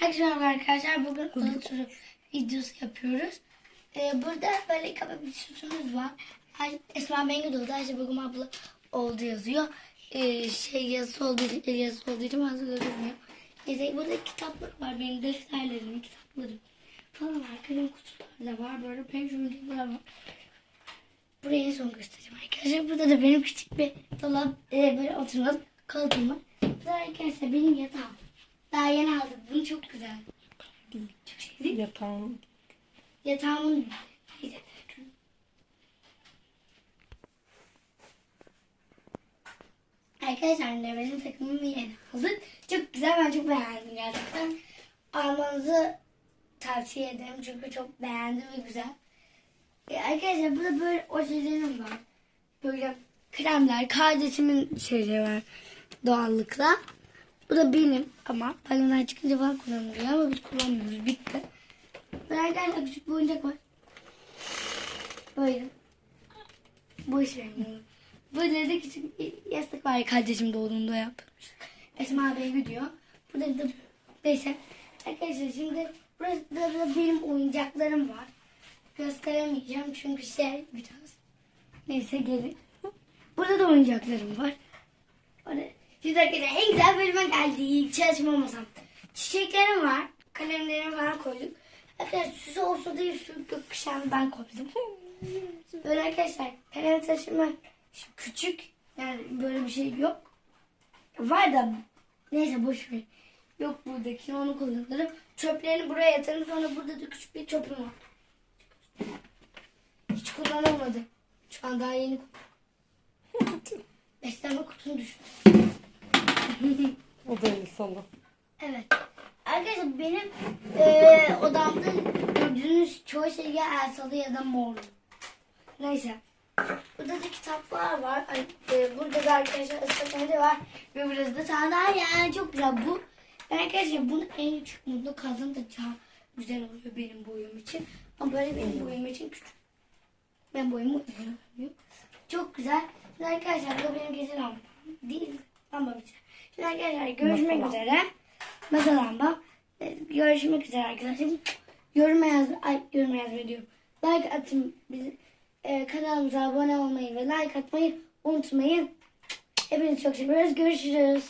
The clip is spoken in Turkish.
Herkese merhaba arkadaşlar. Bugün uzun turu videosu yapıyoruz. Ee, burada böyle sütunumuz var. Esma Bengü doğdu. Ayşe Begüm abla oldu yazıyor. Ee, şey yazısı olduğu için, el yazısı olduğu için görünmüyor. Neyse burada kitaplar var. Benim defterlerim, kitaplarım falan var. Kalem kutuları da var. Böyle pencerelerim var. Burayı en son göstereceğim arkadaşlar. Burada da benim küçük bir dolap, e, böyle oturmalık koltuğum var. Bu da arkadaşlar benim yatağım. Daha yeni aldım. Bunu çok güzel. Yatağın Yatağımın. Arkadaşlar Nevresim takımımı yeni aldık. Çok güzel ben çok beğendim gerçekten. Almanızı tavsiye ederim çünkü çok beğendim ve güzel. E, arkadaşlar burada böyle ojelerim var. Böyle kremler, kardeşimin şeyleri var doğallıkla. Bu da benim ama balonlar çıkınca falan kullanılıyor ama biz kullanmıyoruz. Bitti. Arkadaşlar küçük bir oyuncak var. Böyle. Boş verin. Böyle de küçük bir yastık var kardeşim doğduğunda yapmış. Esma Bey gidiyor. Burada da neyse. Arkadaşlar şimdi burası da benim oyuncaklarım var. Gösteremeyeceğim çünkü şey biraz. Neyse gelin. Burada da oyuncaklarım var. Orada. Arkadaşlar en güzel bölüme geldik. Çalışma masam. Çiçeklerim var. Kalemlerimi falan koyduk. Arkadaşlar süs olsa diye şu gökkuşağını ben koydum. Böyle arkadaşlar kalem taşıma küçük yani böyle bir şey yok. Var da neyse boş ver. Yok buradaki onu kullanırım. Çöplerini buraya yatarım sonra burada da küçük bir çöpüm var. Hiç kullanılmadı. Şu an daha yeni beslenme kutum düştü. O da el salı. Evet. Arkadaşlar benim eee odamda gördüğünüz çoğu şey ya elsalı ya da mor. Neyse. Burada da kitaplar var. Ay, eee, burada da arkadaşlar ıslak var. Ve burası da sandalye. Yani çok güzel bu. Ben arkadaşlar bunu en küçük mutlu kadın da daha güzel oluyor benim boyum için. Ama böyle benim boyum için küçük. Ben boyumu. Çok güzel. Arkadaşlar bu benim lambam. Değil. Lamba. Şimdi arkadaşlar görüşmek Masa üzere. Masa lamba. Ee, Görüşmek üzere arkadaşlar. Yorum yaz, ay yorum yazmayı diyorum. Like atın bizi. e, kanalımıza abone olmayı ve like atmayı unutmayın. Hepinizi çok seviyoruz. Görüşürüz.